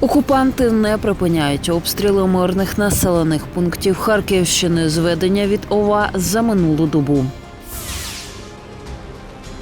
Окупанти не припиняють обстріли мирних населених пунктів Харківщини. Зведення від ОВА за минулу добу.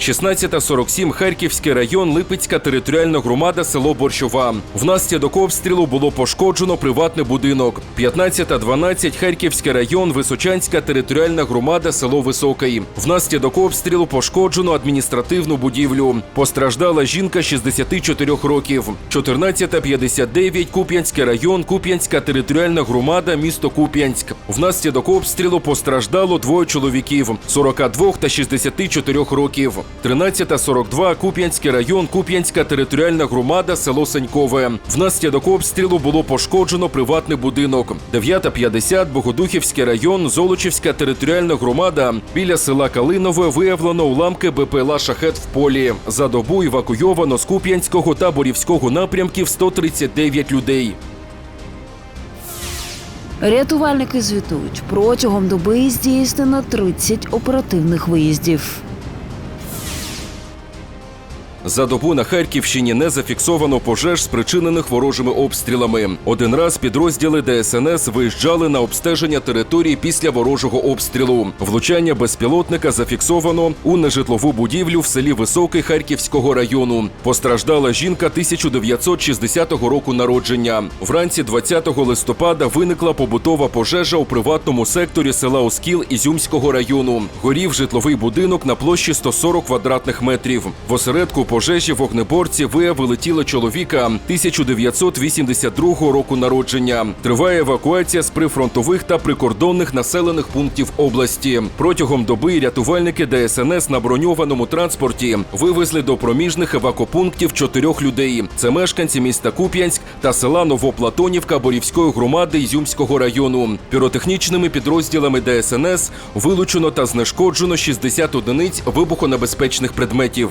16.47 Харківський район, Липецька територіальна громада, село Борщова. Внаслідок обстрілу було пошкоджено приватний будинок. 15.12 Харківський район, Височанська територіальна громада, село Високий. Внаслідок обстрілу пошкоджено адміністративну будівлю. Постраждала жінка 64 років. 14.59 Куп'янський район, Куп'янська територіальна громада, місто Куп'янськ. Внаслідок обстрілу постраждало двоє чоловіків 42 та 64 років. 13.42 Куп'янський район, Куп'янська територіальна громада, село Сенькове. Внаслідок обстрілу було пошкоджено приватний будинок. 9.50 Богодухівський район, Золочівська територіальна громада. Біля села Калинове виявлено уламки БПЛА «Шахет» в полі. За добу евакуйовано з Куп'янського та Борівського напрямків 139 людей. Рятувальники звітують, протягом доби здійснено 30 оперативних виїздів. За добу на Харківщині не зафіксовано пожеж, спричинених ворожими обстрілами. Один раз підрозділи ДСНС виїжджали на обстеження території після ворожого обстрілу. Влучання безпілотника зафіксовано у нежитлову будівлю в селі Високий Харківського району. Постраждала жінка 1960 року народження. Вранці 20 листопада виникла побутова пожежа у приватному секторі села Оскіл Ізюмського району. Горів житловий будинок на площі 140 квадратних метрів. В осередку пожежі вогнеборці виявили тіло чоловіка 1982 року народження. Триває евакуація з прифронтових та прикордонних населених пунктів області. Протягом доби рятувальники ДСНС на броньованому транспорті вивезли до проміжних евакопунктів чотирьох людей. Це мешканці міста Куп'янськ та села Новоплатонівка Борівської громади Ізюмського району. Піротехнічними підрозділами ДСНС вилучено та знешкоджено 60 одиниць вибухонебезпечних предметів.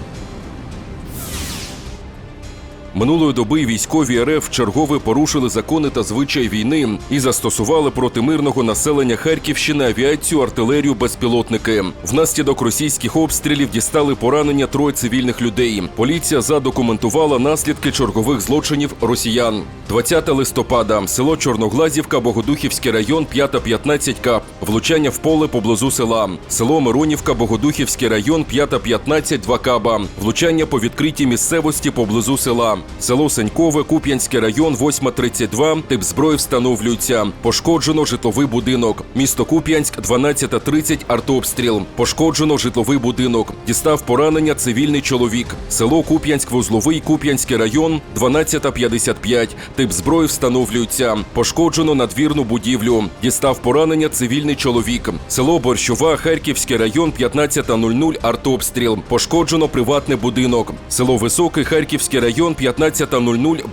Минулої доби військові РФ чергове порушили закони та звичай війни і застосували проти мирного населення Харківщини авіацію, артилерію, безпілотники. Внаслідок російських обстрілів дістали поранення троє цивільних людей. Поліція задокументувала наслідки чергових злочинів росіян. 20 листопада, село Чорноглазівка, Богодухівський район, 5-15 кап. Влучання в поле поблизу села. Село Миронівка, Богодухівський район, 5-15 2 каба. Влучання по відкритій місцевості поблизу села. Село Сенькове, Куп'янський район, 8.32. Тип зброї встановлюється. Пошкоджено житловий будинок. Місто Куп'янськ, 12.30. Артобстріл. Пошкоджено житловий будинок. Дістав поранення цивільний чоловік. Село Куп'янськ, Вузловий, Куп'янський район, 12.55. Тип зброї встановлюється. Пошкоджено надвірну будівлю. Дістав поранення цивільний чоловік. Село Борщова, Харківський район, 15.00. Артобстріл. Пошкоджено приватний будинок. Село Високий, Харківський район, 15.00.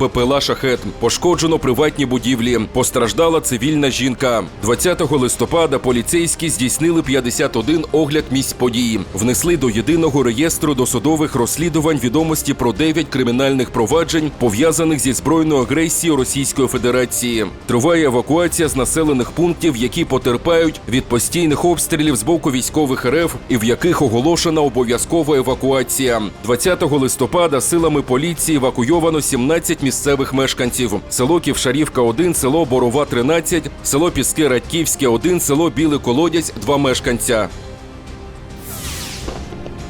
БПЛА «Шахет». Пошкоджено приватні будівлі. Постраждала цивільна жінка. 20 листопада поліцейські здійснили 51 огляд місць події. Внесли до єдиного реєстру досудових розслідувань відомості про 9 кримінальних проваджень, пов'язаних зі збройною агресією Російської Федерації. Триває евакуація з населених пунктів, які потерпають від постійних обстрілів з боку військових РФ і в яких оголошена обов'язкова евакуація. 20 листопада силами поліції евакуйовано 17 місцевих мешканців: село Ківшарівка, 1, село Борова, 13, село Піски Радьківське, 1, село Білий Колодязь, 2 мешканця.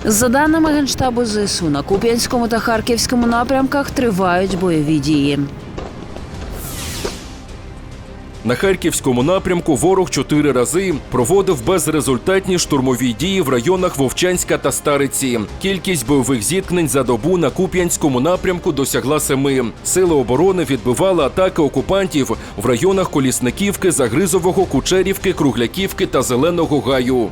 За даними Генштабу ЗСУ, на Куп'янському та Харківському напрямках тривають бойові дії. На харківському напрямку ворог чотири рази проводив безрезультатні штурмові дії в районах Вовчанська та Стариці. Кількість бойових зіткнень за добу на Куп'янському напрямку досягла семи. Сили оборони відбивали атаки окупантів в районах Колісниківки, Загризового, Кучерівки, Кругляківки та Зеленого Гаю.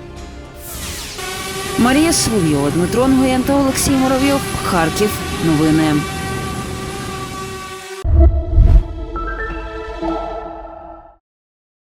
Марія Соловйова, Дмитро Нгоєн та Олексій Муравйов. Харків. Новини.